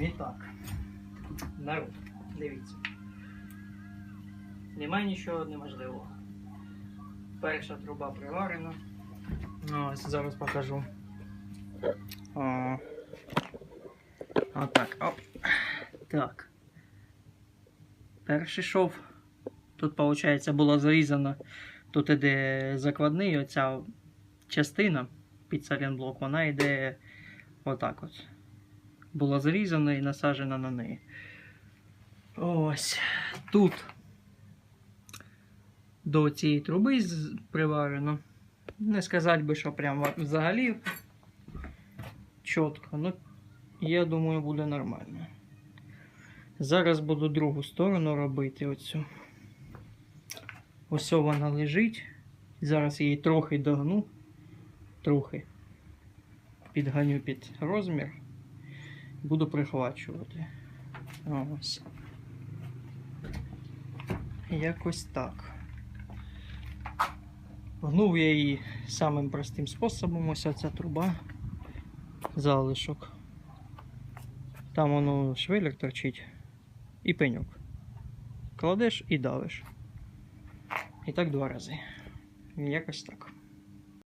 І так. Народ, дивіться. Немає нічого неможливого. Перша труба приварена. Ну, Ось зараз покажу. О. Отак. Оп. Так. Перший шов. Тут, виходить, було зарізано. Тут іде закладний, оця частина під саленблок, вона йде отак от. Була зарізана і насаджена на неї. Ось. Тут до цієї труби приварено. Не сказати би, що прям взагалі чітко. Ну, я думаю, буде нормально. Зараз буду другу сторону робити оцю. Ось вона лежить. Зараз її трохи догну. Трохи. Підганю під розмір. Буду прихвачувати. Ось. Якось так. Гнув я її самим простим способом. Ось ця труба. Залишок. Там воно швелер торчить. І пеньок. Кладеш і давиш. І так два рази. Якось так.